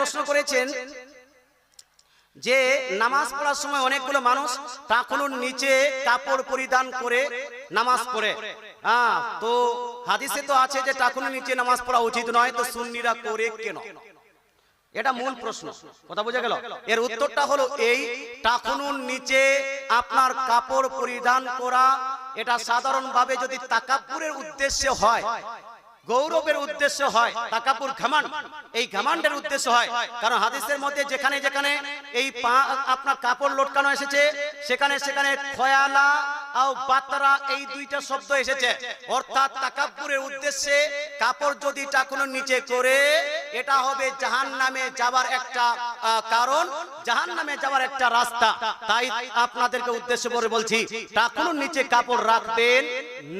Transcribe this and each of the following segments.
প্রশ্ন করেছেন যে নামাজ পড়ার সময় অনেকগুলো মানুষ টাকুনুর নিচে কাপড় পরিধান করে নামাজ পড়ে। হ্যাঁ তো হাদিসে তো আছে যে টাকুনুর নিচে নামাজ পড়া উচিত নয়, তো সুন্নিরা করে কেন? এটা মূল প্রশ্ন। কথা বোঝা গেল? এর উত্তরটা হলো এই টাকুনুর নিচে আপনার কাপড় পরিধান করা, এটা সাধারণভাবে যদি তাকাপুরের উদ্দেশ্যে হয় গৌরবের উদ্দেশ্য হয় তাকাপুর ঘামান। এই ঘামান্ডের উদ্দেশ্য হয়। কারণ হাদিসের মধ্যে যেখানে যেখানে এই পা আপনার কাপড় লটকানো এসেছে, সেখানে সেখানে খয়ালা এই দুইটা শব্দ এসেছে। অর্থাৎ তাকাপুরের উদ্দেশ্যে কাপড় যদি টাকুনোর নিচে করে, এটা হবে জাহান নামে যাবার একটা কারণ। জাহান নামে যাওয়ার একটা রাস্তা। তাই আপনাদেরকে উদ্দেশ্য করে বলছি টাকুনোর নিচে কাপড় রাখবেন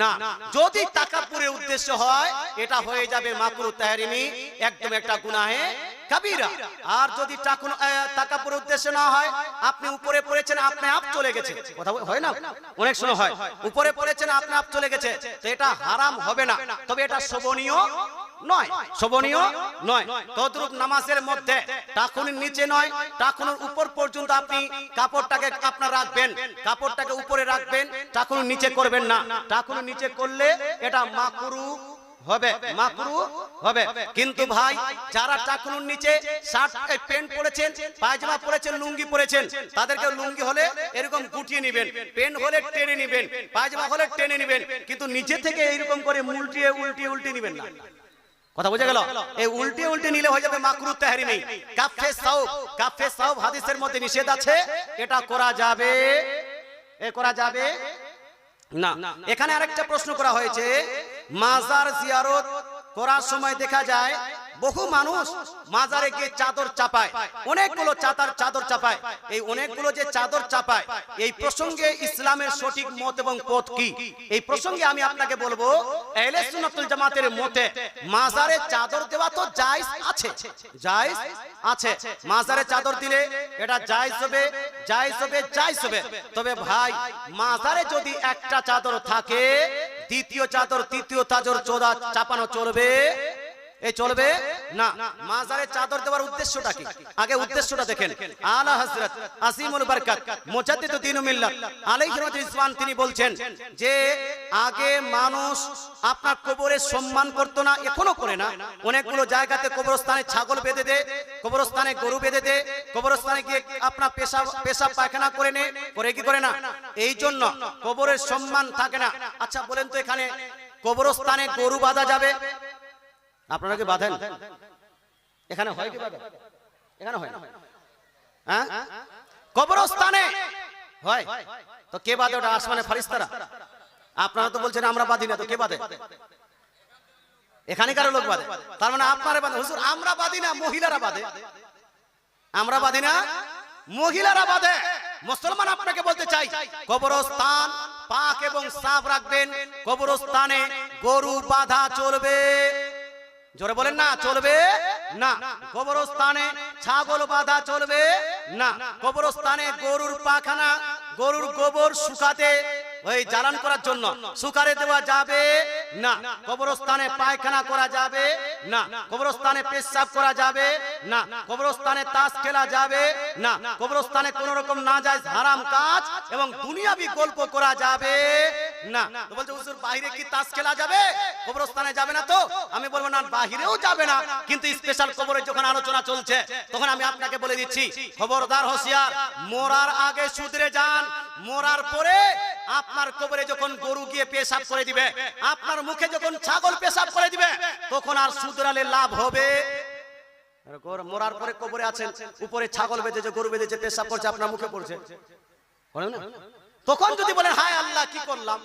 না। যদি তাকাপুরের উদ্দেশ্য হয়, এটা হয়ে যাবে মাকরু তাহরিমি একদম একটা গুনাহে। কাবিরা, আর যদি টাকুন তাকাপুরের উদ্দেশ্য না হয়, আপনি উপরে পড়েছেন, আপনি আপ চলে গেছে। কথা হয় না? অনেক সময় হয়। উপরে পড়েছেন, আপনি আপ চলে গেছে। তো এটা হারাম হবে না। তবে এটা শোভনীয় নয়। শোভনীয় নয়। তদ্রুপ নামাজের মধ্যে টাকুনের নিচে নয়, টাকুনের উপর পর্যন্ত আপনি কাপড়টাকে আপনার রাখবেন। কাপড়টাকে উপরে রাখবেন টাকুনের নিচে করবেন না। টাকুনের নিচে করলে এটা মাকরু হবে মাকরু হবে। কিন্তু ভাই যারা টাকুনুর নিচে শার্ট প্যান্ট পরেছেন পায়জামা পরেছেন লুঙ্গি পরেছেন তাদেরকে লুঙ্গি হলে এরকম গুটিয়ে নেবেন প্যান্ট হলে টেনে নেবেন পায়জামা হলে টেনে নেবেন কিন্তু নিচে থেকে করে উল্টিয়ে উল্টিয়ে উল্টিয়ে নেবেন না। কথা বোঝা গেল? এই উল্টে উল্টে নিলে হয়ে যাবে মাকরু তাহরিমি কাফে সাউব কাফে সাউব হাদিসের মধ্যে নিষেধ আছে? এটা করা যাবে? এ করা যাবে? না এখানে আরেকটা প্রশ্ন করা হয়েছে মাজার জিয়ারত করার সময় দেখা যায় বহু মানুষ মাজারে গিয়ে চাদর চাপায়। অনেকগুলো চাতার চাদর চাপায়। এই অনেকগুলো যে চাদর চাপায়, এই প্রসঙ্গে ইসলামের সঠিক মত এবং পথ কি? এই প্রসঙ্গে আমি আপনাকে বলব জামাতের মতে মাজারে চাদর দেওয়া তো জায়েজ আছে। জায়েজ আছে। মাজারে চাদর দিলে এটা জায়েজ হবে জায়েজ হবে জায়েজ হবে। তবে ভাই, মাজারে যদি একটা চাদর থাকে, দ্বিতীয় চাদর, তৃতীয় চাদর, চোদা চাপানো চলবে। এই চলবে? না। মাজারে চাদর দেওয়ার উদ্দেশ্যটা কি? আগে উদ্দেশ্যটা দেখেন। আলা আসিমুল মিল্লাত আলাইহি তিনি বলছেন যে, আগে মানুষ আপনার কবরে সম্মান করত না, এখনও করে না। অনেকগুলো জায়গাতে কবরস্থানে ছাগল বেঁধে দে, কবরস্থানে গরু বেঁধে দে, কবরস্থানে গিয়ে আপনার পেশাব পেশাব পায়খানা করে নে, করে কি করে না? এই জন্য কবরের সম্মান থাকে না। আচ্ছা বলেন তো এখানে, কবরস্থানে গরু বাঁধা যাবে? আপনারা কি বাঁধেন। এখানে হয় কি বাঁধা? এখানে হয় না। হ্যাঁ? কবরস্থানে। হয়। তো কে বাঁধে? ওটা আসমানে ফারিস্তারা আপনারা তো বলছেন আমরা বাঁধি না তো কে বাঁধে? এখানে কারও লোক বাঁধে। তার মানে আপনারা বাঁধে হুজুর আমরা বাঁধি না মহিলারা বাঁধে। আমরা বাঁধি না মহিলারা বাঁধে। মুসলমান আপনাকে বলতে চাই কবরস্থান পাক এবং সাফ রাখবেন। কবরস্থানে গরু বাঁধা চলবে। জোরে বলেন না চলবে? না। কবরস্থানে ছাগল বাঁধা চলবে? না। কবরস্থানে গরুর পাখানা গরুর গোবর শুকাতে ওই জ্বালান করার জন্য সুকারে দেওয়া যাবে? না। কবরস্থানে পায়খানা করা যাবে? না। কবরস্থানে পেশাব করা যাবে? না। কবরস্থানে তাস খেলা যাবে? না। কবরস্থানে কোন রকম না যায় হারাম কাজ এবং দুনিয়াবি গল্প করা যাবে? না তো বলছে হুজুর বাইরে কি তাস খেলা যাবে? কবরস্থানে যাবে না তো? আমি বলব না বাহিরেও যাবে না। কিন্তু স্পেশাল কবরে যখন আলোচনা চলছে তখন আমি আপনাকে বলে দিচ্ছি খবরদার হোসিয়ার মোরার আগে সুদরে যান। মোরার পরে আপনার কবরে যখন গরু গিয়ে পেশাব করে দিবে আপনার মুখে যখন ছাগল পেশাব করে দিবে তখন আর সুদরালে লাভ হবে। মরার পরে কবরে আছেন উপরে ছাগল বেঁধেছে গরু বেঁধেছে পেশাব করছে আপনার মুখে পড়ছে। না? তখন যদি বলেন, হায় আল্লাহ, কি করলাম?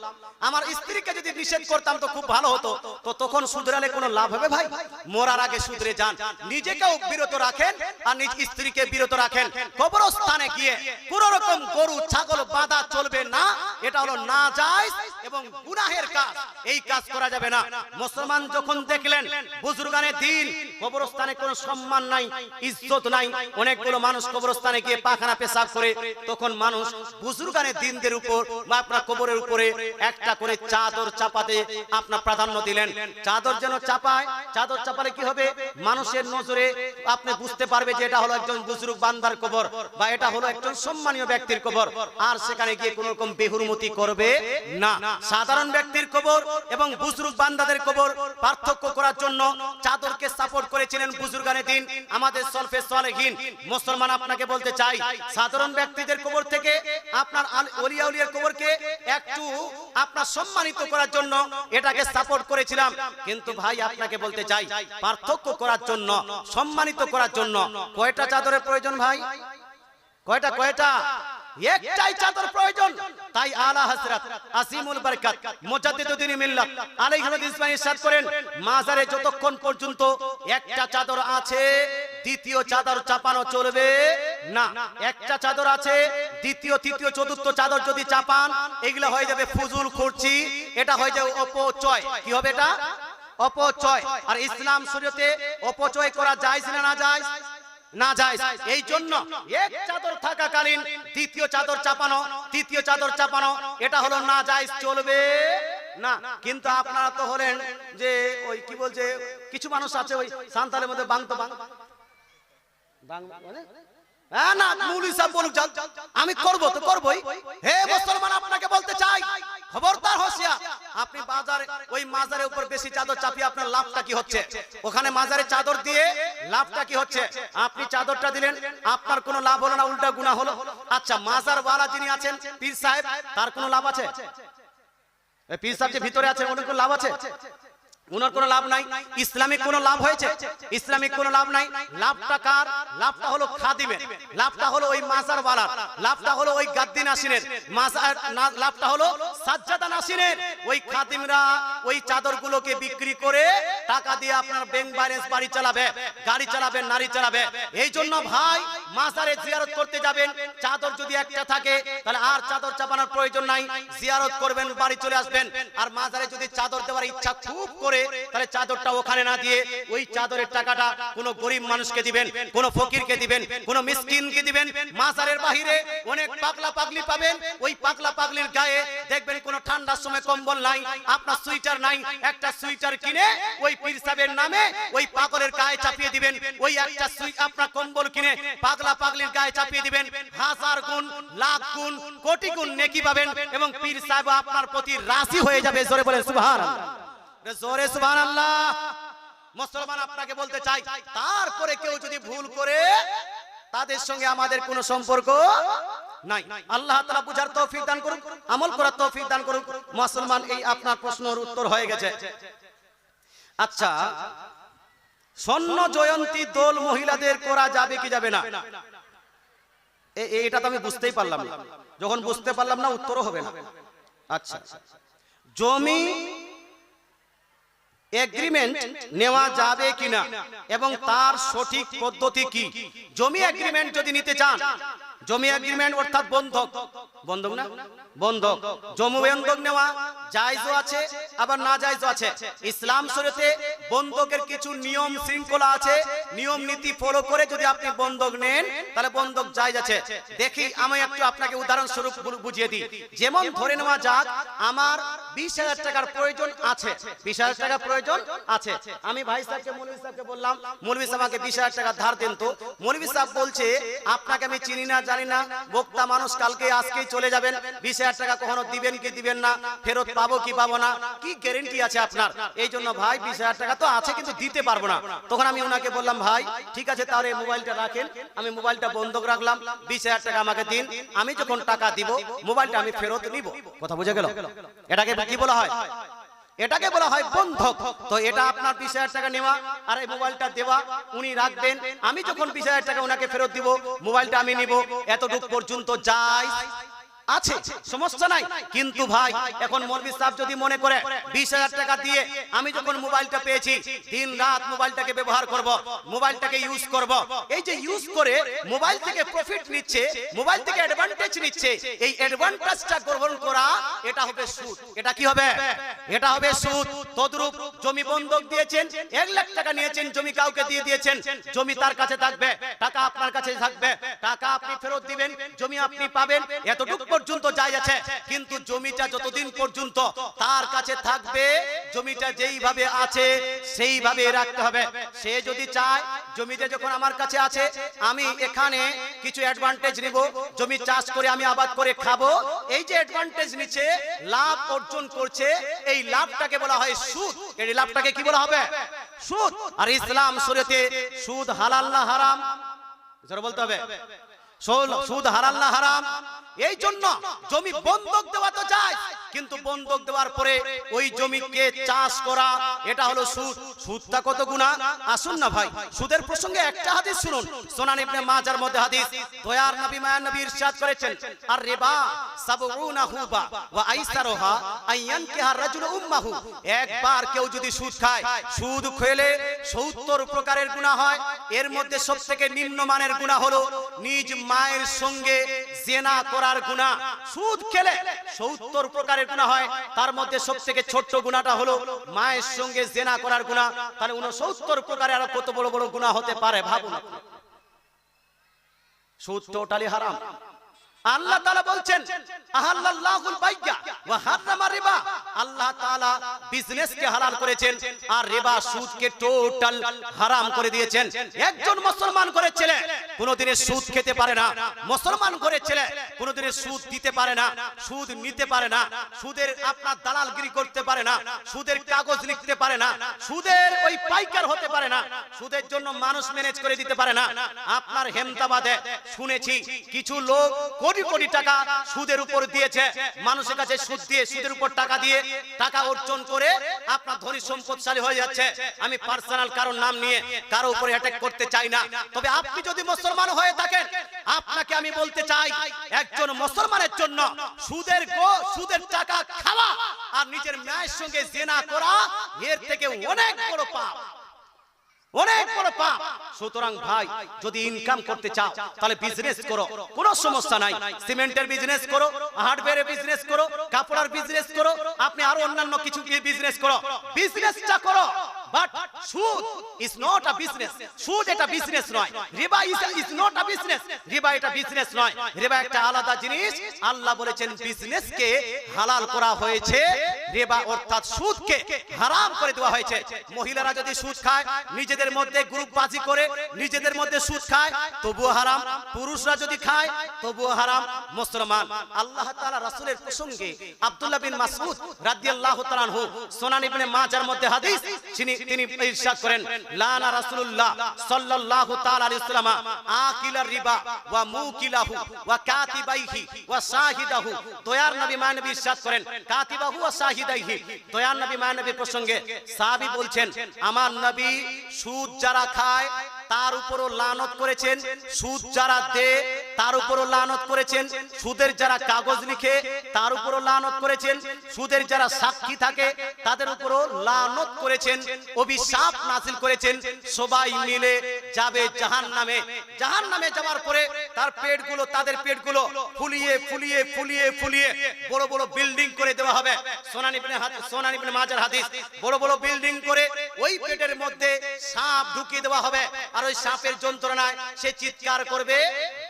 আমার স্ত্রীকে যদি নিষেধ করতাম তো খুব ভালো হতো। তো তখন শুধরালে কোনো লাভ হবে ভাই? মরার আগে শুধরে যান। নিজেকেও বিরত রাখেন আর নিজ স্ত্রীকে বিরত রাখেন। কবরস্থানে গিয়ে কোন রকম গরু, ছাগল বাঁধা চলবে না। এটা হলো না যায় এবং গুনাহের কাজ। এই কাজ করা যাবে না। মুসলমান যখন দেখলেন, বুজুর্গানে দিন, কবরস্থানে কোনো সম্মান নাই, ইজ্জত নাই, অনেকগুলো মানুষ কবরস্থানে গিয়ে পাখানা পেশাব করে, তখন মানুষ বুজুর্গানে দিনদের উপর বা আপনার কবরের উপরে একটা করে চাদর চাপাতে আপনার প্রাধান্য দিলেন। চাদর যেন চাপায়, চাদর চাপালে কি হবে? মানুষের নজরে আপনি বুঝতে পারবে যে এটা হলো একজন কবর বা এটা হলো একজন সম্মানীয় ব্যক্তির কবর। আর সেখানে গিয়ে কোন রকম বেহুরমতি করবে না। সাধারণ ব্যক্তির কবর এবং বুজুর্গ বান্দাদের কবর পার্থক্য করার জন্য চাদরকে সাপোর্ট করেছিলেন বুজুর্গানে দিন আমাদের সলফে সলেহীন। মুসলমান আপনাকে বলতে চাই, সাধারণ ব্যক্তিদের কবর থেকে আপনার অলিয়া উলিয়ার কবরকে একটু আপনার সম্মানিত করার জন্য এটাকে সাপোর্ট করেছিলাম। কিন্তু ভাই, আপনাকে বলতে চাই, পার্থক্য করার জন্য, সম্মানিত করার জন্য কয়টা চাদরের প্রয়োজন ভাই? কয়টা কয়টা? একটাই চাদর প্রয়োজন। তাই আলা হযরত আসিমুল বরকত, মুজাদ্দিদুদ্দিন মিল্লাত আলাইহিস ইসলাম ইরশাদ করেন, মাজারে যতক্ষণ পর্যন্ত একটা চাদর আছে, দ্বিতীয় চাদর চাপানো চলবে। না, একটা চাদর আছে, দ্বিতীয়, তৃতীয়, চতুর্থ চাদর যদি চাপান, এগুলো হয়ে যাবে ফুজুল খুরচি এটা হয়ে যাবে অপচয়। কি হবে এটা? অপচয়। আর ইসলাম শরীয়তে অপচয় করা যায় না না যায় না যায়। এই জন্য এক চাদর থাকাকালীন দ্বিতীয় চাদর চাপানো, তৃতীয় চাদর চাপানো, এটা হলো না যায়, চলবে না। কিন্তু আপনারা তো হলেন যে ওই কি বলছে, কিছু মানুষ আছে ওই সান্তালের মধ্যে বাংতো বাং বাং মানে? হ্যাঁ আমি করব তো করবই। হে মুসলমান, আপনাকে বলতে চাই, খবরদার হসিয়া আপনি বাজারে, ওই মাজারের উপর বেশি চাদর চাপিয়ে আপনার লাভটা কি হচ্ছে? ওখানে মাজারে চাদর দিয়ে লাভটা কি হচ্ছে? আপনি চাদরটা দিলেন, আপনার কোনো লাভ হলো না, উল্টা গুণা হলো। আচ্ছা মাজার ওয়ালা যিনি আছেন, পীর সাহেব, তার কোনো লাভ আছে? পীর সাহেব যে ভিতরে আছে ওনার কোনো লাভ আছে? উনার কোনো লাভ নাই। ইসলামিক কোন লাভ হয়েছে? ইসলামিক কোন লাভ নাই। লাভটা কার? লাভটা হলো খাদিমের। লাভটা হলো ওই মাসার বালার লাভটা হলো ওই গাদ্দি নাসিনের মাসার লাভটা হলো সাজ্জাদা নাসিনের ওই খাদিমরা ওই চাদরগুলোকে বিক্রি করে টাকা দিয়ে আপনার ব্যাংক ব্যালেন্স বাড়ি চালাবে, গাড়ি চালাবে, নারী চালাবে। এই জন্য ভাই, মাজারে জিয়ারত করতে যাবেন। চাদর যদি একটা থাকে, তাহলে আর চাদর চাপানোর প্রয়োজন নাই। জিয়ারত করবেন, বাড়ি চলে আসবেন। আর মাজারে যদি চাদর দেওয়ার ইচ্ছা খুব করে, তাহলে চাদরটা ওখানে না দিয়ে ওই চাদরের টাকাটা কোনো গরিব মানুষকে দিবেন, কোনো ফকিরকে দিবেন, কোনো মিসকিনকে দিবেন। মাজারের বাহিরে অনেক পাগলা পাগলি পাবেন। ওই পাগলা পাগলির গায়ে দেখবেন কোনো ঠান্ডার সময় কম্বল নাই। আপনার সুইটার নাই, একটা সুইটার কিনে ওই পীর সাহেবের নামে ওই পাগলের গায়ে চাপিয়ে দিবেন। ওই একটা সুই আপনার কম্বল কিনে পাগলা পাগলির গায়ে চাপিয়ে দিবেন। হাজার গুণ, লাখ গুণ, কোটি গুণ নেকি পাবেন এবং পীর সাহেব আপনার প্রতি রাশি হয়ে যাবে। জোরে বলেন, সুবহানাল্লাহ। জোরে সুবহানাল্লাহ। মুসলমান আপনাকে বলতে চাই তারপরে কেউ যদি ভুল করে, তাদের সঙ্গে আমাদের কোনো সম্পর্ক আচ্ছা স্বর্ণ জয়ন্তী দোল মহিলাদের করা যাবে কি আমি বুঝতেই পারলাম না। যখন বুঝতে পারলাম না, উত্তরও হবে না। আচ্ছা জমি এগ্রিমেন্ট নেওয়া যাবে কিনা এবং তার সঠিক পদ্ধতি কি? জমি এগ্রিমেন্ট যদি নিতে চান জমি এগ্রিমেন্ট অর্থাৎ বন্ধক। বন্ধক না? বন্ধক। জমি বন্ধক নেওয়া জায়জও আছে, আবার না জায়জও আছে। ইসলাম শরীয়তে বন্ধকের কিছু নিয়ম শৃঙ্খলা আছে। নিয়ম নীতি ফলো করে যদি আপনি বন্ধক নেন, তাহলে বন্ধক জায়জ আছে। দেখি, আমি একটু আপনাকে উদাহরণ স্বরূপ বুঝিয়ে দিই। যেমন ধরে নেওয়া যাক, আমার বিশ হাজার টাকার প্রয়োজন আছে। বিশ হাজার টাকা প্রয়োজন আছে। আমি ভাই সাহেবকে, মৌলভী সাহেবকে বললাম, মৌলভী সাহেব আমাকে বিশ হাজার টাকা ধার দেন তো। মৌলভী সাহেব বলছে, আপনাকে আমি চিনি না জানি না। বক্তা মানুষ কালকে আজকেই চলে যাবেন। বিশ হাজার টাকা কখনো দিবেন কি দিবেন না। ফেরত পাবো কি পাবো না। কি গ্যারেন্টি আছে আপনার? এই জন্য ভাই, বিশ হাজার টাকা তো আছে কিন্তু দিতে পারব না। তখন আমি ওনাকে বললাম, ভাই, ঠিক আছে, তাহলে মোবাইলটা রাখেন। আমি মোবাইলটা বন্ধক রাখলাম। বিশ হাজার টাকা আমাকে দিন। আমি যখন টাকা দিব মোবাইলটা আমি ফেরত নিব। কথা বুঝে গেল? এটাকে কি বলা হয়? এটাকে বলা হয় বন্ধক। তো এটা আপনার বিশ হাজার টাকা নেওয়া আর এই মোবাইলটা দেওয়া, উনি রাখবেন। আমি যখন বিশ হাজার টাকা ওনাকে ফেরত দিব, মোবাইলটা আমি নিব। এতটুক পর্যন্ত যাই। আছে, সমস্যা নাই। কিন্তু ভাই, এখন মৌলবি সাহেব যদি মনে করে বিশ হাজার টাকা দিয়ে আমি যখন মোবাইলটা পেয়েছি, দিন রাত মোবাইলটাকে ব্যবহার করব, মোবাইলটাকে ইউজ করব। এই যে ইউজ করে মোবাইল থেকে প্রফিট নিচ্ছে, মোবাইল থেকে অ্যাডভান্টেজ নিচ্ছে, এই অ্যাডভান্টেজটা গ্রহণ করা, এটা হবে সুদ। এটা কি হবে? এটা হবে সুদ। তদ্রূপ জমি বন্ধক দিয়েছেন, এক লাখ টাকা নিয়েছেন, জমি কাউকে দিয়ে দিয়েছেন, জমি তার কাছে থাকবে, টাকা আপনার কাছে থাকবে, টাকা আপনি ফেরত দিবেন, জমি আপনি পাবেন, এতটুকু পর্যন্ত যাই আছে, কিন্তু জমিটা যতদিন পর্যন্ত তার কাছে থাকবে, জমিটা যেইভাবে আছে, সেইভাবে রাখতে হবে। সে যদি চায়, জমিটা যখন আমার কাছে আছে, আমি এখানে কিছু অ্যাডভান্টেজ নিব। জমি চাষ করে আমি আবাদ করে খাব। এই যে অ্যাডভান্টেজ নিচ্ছে, লাভ অর্জন করছে, এই লাভটাকে বলা হয় সুদ। এই লাভটাকে কি বলা হবে? সুদ। আর ইসলাম শরীয়তে সুদ হালাল না হারাম? বলতে হবে। সুদ হারাল না হারাম? এই জন্য জমি বন্ধক দেওয়া তো যায় কিন্তু বন্ধক দেওয়ার পরে ওই জমিকে চাষ করা এটা হলো সুদ। সুদটা কত গুণা আসুন না ভাই। সুদের প্রসঙ্গে একটা হাদিস শুনুন। সোনান ইবনে মাজার মধ্যে হাদিস দয়ার নবী মায়ার নবী ইরশাদ করেছেন। আর রিবা সাবউনা হুবা ওয়া আইসারুহা আইয়ানকিহা রাজুল উম্মাহু। একবার কেউ যদি সুদ খায় সুদ খেলে 70 প্রকারের গুনাহ হয়। এর মধ্যে সবথেকে নিম্নমানের গুনাহ হলো নিজ মায়ের সঙ্গে জেনা করার গুণা সুদ খেলে 70 প্রকারের গুণা হয়। তার মধ্যে সব থেকে ছোট্ট গুণাটা হলো মায়ের সঙ্গে জেনা করার গুণা তাহলে 69 প্রকারের আরও কত বড় বড় গুণা হতে পারে ভাবুন। সুদ টোটালি হারাম। আল্লাহ তাআলা বলছেন আল্লাহ করেছেন আর টোটাল হারাম করে দিয়েছেন। একজন মুসলমান করে ছেলে সুদ খেতে পারে না। মুসলমান করে ছেলে সুদ দিতে পারে না, সুদ নিতে পারে না, সুদের আপনার দালালগিরি করতে পারে না, সুদের কাগজ লিখতে পারে না, সুদের ওই পাইকার হতে পারে না, সুদের জন্য মানুষ ম্যানেজ করে দিতে পারে না। আপনার হেমদাবাদে শুনেছি, কিছু লোক কোটি কোটি টাকা সুদের উপর দিয়েছে। মানুষের কাছে সুদ দিয়ে, সুদের উপর টাকা দিয়ে টাকা অর্জন করে আপনার ধনী সম্পদশালী হয়ে যাচ্ছে। আমি পার্সোনাল কারোর নাম নিয়ে কারও উপরে অ্যাটাক করতে চাই না। তবে আপনি যদি মুসলমান হয়ে থাকেন, আপনাকে আমি বলতে চাই, একজন মুসলমানের জন্য সুদের গো, সুদের টাকা খাওয়া আর নিজের মায়ের সঙ্গে জেনা করা, এর থেকে অনেক বড় পাপ। অনেক বড় পাপ। সুতরাং ভাই, যদি ইনকাম করতে চাও, তাহলে বিজনেস করো। কোনো সমস্যা নাই। সিমেন্টের বিজনেস করো হার্ডওয়্যারের বিজনেস করো, কাপড়ের বিজনেস করো। আপনি আরও অন্যান্য কিছু বিজনেস করো। বিজনেসটা করো। বাট সুদ ইজ নট আ বিজনেস সুদ এটা বিজনেস নয় রিবা ইজ নট আ বিজনেস রিবা এটা বিজনেস নয় রিবা একটা আলাদা জিনিস। আল্লাহ বলেছেন, বিজনেসকে হালাল করা হয়েছে। রিবা অর্থাৎ সুদকে হারাম করে দেওয়া হয়েছে। মহিলারা যদি সুদ খায়, নিজেদের মধ্যে গ্রুপ বাজি করে, নিজেদের মধ্যে সুদ খায়, তবুও হারাম। পুরুষরা যদি খায়, তবুও হারাম। মুসলমান, আল্লাহ তাআলা রাসূলের প্রসঙ্গে আব্দুল্লাহ বিন মাসউদ রাদিয়াল্লাহু তাআলা সুনান ইবনে মাজার মধ্যে হাদিস, যিনি তিনি ইরশাদ করেন লানা রাসূলুল্লাহ সাল্লাল্লাহু তাআলা আলাইহি সাল্লাম আকিলার রিবা ওয়া মুকিলাহু ওয়া কাতিবাইহি ওয়া শাহিদাহু। দয়ার নবী মা নবী ইরশাদ করেন, কাতিবাহু ওয়া শাহিদাইহি। দয়ার নবী মা নবী প্রসঙ্গে সাহাবী বলছেন, আমার নবী সুদ যারা খায় তার উপরও লানত করেছেন। সুদ যারা দে, তার উপরও লানত করেছেন। সুদের যারা কাগজ লিখে, তার উপরও লানত করেছেন। সুদের যারা সাক্ষী থাকে, তাদের উপরও লানত করেছেন। অভিশাপ নাসিল করেছেন। সবাই মিলে যাবে জাহান নামে জাহান নামে যাওয়ার পরে তার পেটগুলো, তাদের পেটগুলো ফুলিয়ে ফুলিয়ে ফুলিয়ে ফুলিয়ে বড় বড় বিল্ডিং করে দেওয়া হবে। সোনানি সোনানি মাজার হাদিস। বড় বড় বিল্ডিং করে ওই পেটের মধ্যে সাপ ঢুকিয়ে দেওয়া হবে। আর ওই সাপের যন্ত্রণায় সে চিৎকার করবে,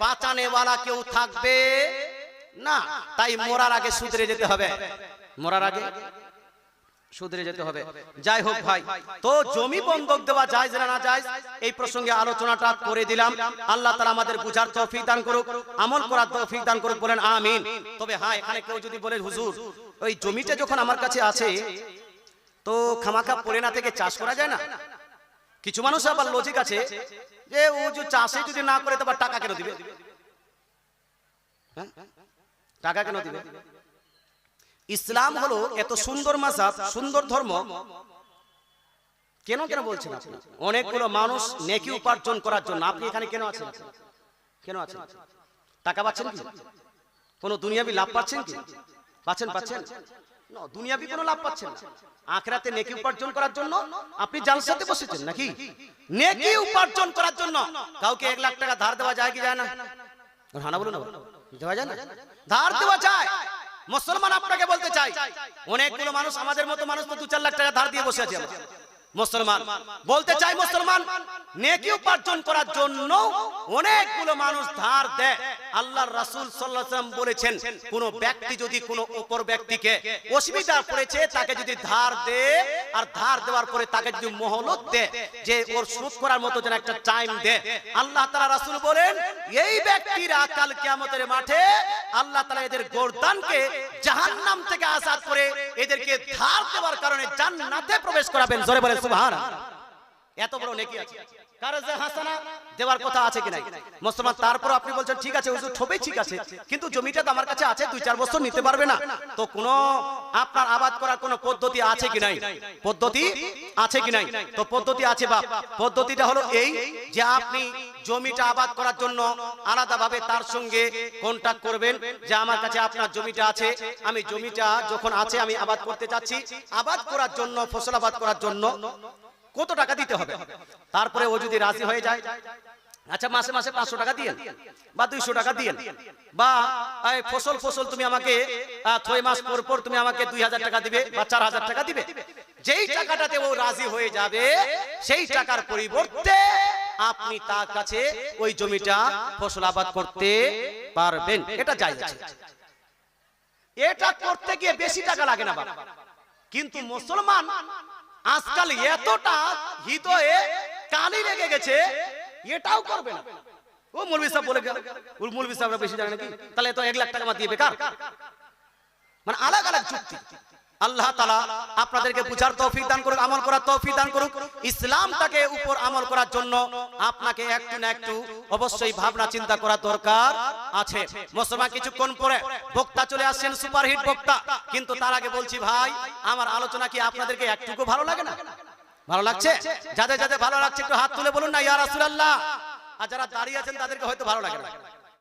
বাঁচানেওয়ালা কেউ থাকবে না। তাই মরার আগে সুধরে যেতে হবে। মরার আগে সুধরে যেতে হবে। যাই হোক ভাই তো জমি বন্ধক দেওয়া যায় না না যায় এই প্রসঙ্গে আলোচনাটা করে দিলাম। আল্লাহ তাআলা আমাদের বুঝার তৌফিক দান করুক আমল করার তৌফিক দান করুক বলেন আমিন। তবে হ্যাঁ এখানে কেউ যদি বলে হুজুর ওই জমিটা যখন আমার কাছে আছে তো খামাখা পড়ে না থেকে চাষ করা যায় না? কিছু মানুষ আবার লজিক আছে যে ও যে চাষে যদি না করে তবে টাকা কেন দিবে? হ্যাঁ? টাকা কেন দিবে? ইসলাম হলো এত সুন্দর মাসাব সুন্দর ধর্ম। কেন কেন বলছেন আপনি? অনেকগুলো মানুষ নেকি উপার্জন করার জন্য। আপনি এখানে কেন আছেন? কেন আছেন? টাকা পাচ্ছেন কি? কোনো দুনিয়াবি লাভ পাচ্ছেন কি? পাচ্ছেন পাচ্ছেন দুনিয়াবি কোনো লাভ পাচ্ছেন আখরাতে নেকি উপার্জন করার জন্য আপনি জালসাতে বসেছেন নাকি? নেকি? উপার্জন করার জন্য কাউকে এক লাখ টাকা ধার দেওয়া যায় কি যায় না? হানা বলুন। দেওয়া যায় না। ধার দেওয়া যায়। মুসলমান আপনাকে বলতে চাই, অনেকগুলো মানুষ আমাদের মতো মানুষ তো দু চার লাখ টাকা ধার দিয়ে বসে আছে মুসলমান, বলতে চাই মুসলমান, নেকি উপার্জন করার জন্য অনেকগুলো মানুষ ধার দেয়। আল্লাহর রাসূল আলাইহি বলেছেন, কোন ব্যক্তি যদি কোন অপর ব্যক্তিকে অসুবিধা পড়েছে, তাকে যদি ধার দে, আর ধার দেওয়ার পরে তাকে যদি মহলত দে, যে ওর সুদ করার মতো যেন একটা টাইম দে, আল্লাহ তাআলা রাসূল বলেন, এই ব্যক্তিরা কাল কিয়ামতের মাঠে আল্লাহ তাআলা এদের গর্দানকে জাহান্নাম থেকে আজাদ করে এদেরকে ধার দেওয়ার কারণে জান্নাতে প্রবেশ করাবেন। জোরে বলে সুবহানাল্লাহ। এত বড় নেকি আছে। কারজে হাসানা দেওয়ার কথা আছে কি নাই? মুসলমান তারপর আপনি বলছেন ঠিক আছে হুজুর ছবি ঠিক আছে কিন্তু জমিটা তো আমার কাছে আছে দুই চার বছর নিতে পারবে না। তো কোনো আপনার আবাদ করার কোনো পদ্ধতি আছে কি নাই? পদ্ধতি আছে কি নাই? তো পদ্ধতি আছে বাপ পদ্ধতিটা হলো এই যে আপনি জমিটা আবাদ করার জন্য আলাদাভাবে তার সঙ্গে কন্টাক্ট করবেন যে আমার কাছে আপনার জমিটা আছে আমি জমিটা যখন আছে আমি আবাদ করতে চাচ্ছি আবাদ করার জন্য ফসল আবাদ করার জন্য কত টাকা দিতে হবে? তারপরে ও যদি রাজি হয়ে যায় আচ্ছা মাসে মাসে পাঁচশো টাকা দিয়েন বা দুইশো টাকা দিয়েন। বা ফসল ফসল তুমি আমাকে ছয় মাস পর পর তুমি আমাকে দুই হাজার টাকা দিবে বা চার হাজার টাকা দিবে। যেই টাকাটাতে ও রাজি হয়ে যাবে, সেই টাকার পরিবর্তে আপনি তার কাছে ওই জমিটা ফসল আবাদ করতে পারবেন। এটা যাই এটা করতে গিয়ে বেশি টাকা লাগে না কিন্তু মুসলমান আজকাল এতটা হৃদয়ে কালি লেগে গেছে, এটাও করবে না। ও মুরবি সাহেব বলে গেল ওর মুরবি সাহেবরা বেশি জানে নাকি? তাহলে তো এক লাখ টাকা দিয়ে বেকার। মানে আলাদা আলাদা যুক্তি। আল্লাহ তালা আপনাদেরকে বুঝার তৌফিক দান করুক, আমল করার তৌফিক দান করুক। ইসলামটাকে উপর আমল করার জন্য আপনাকে একটু না একটু অবশ্যই ভাবনা চিন্তা করা দরকার আছে। মুসলমান কিছুক্ষণ পরে বক্তা চলে আসছেন, সুপারহিট বক্তা। কিন্তু তার আগে বলছি ভাই, আমার আলোচনা কি আপনাদেরকে একটুকু ভালো লাগে না? ভালো লাগছে? যাদের যাদের ভালো লাগছে একটু হাত তুলে বলুন না, ইয়া রাসূলুল্লাহ। আর যারা দাঁড়িয়ে আছেন, তাদেরকে হয়তো ভালো লাগে না।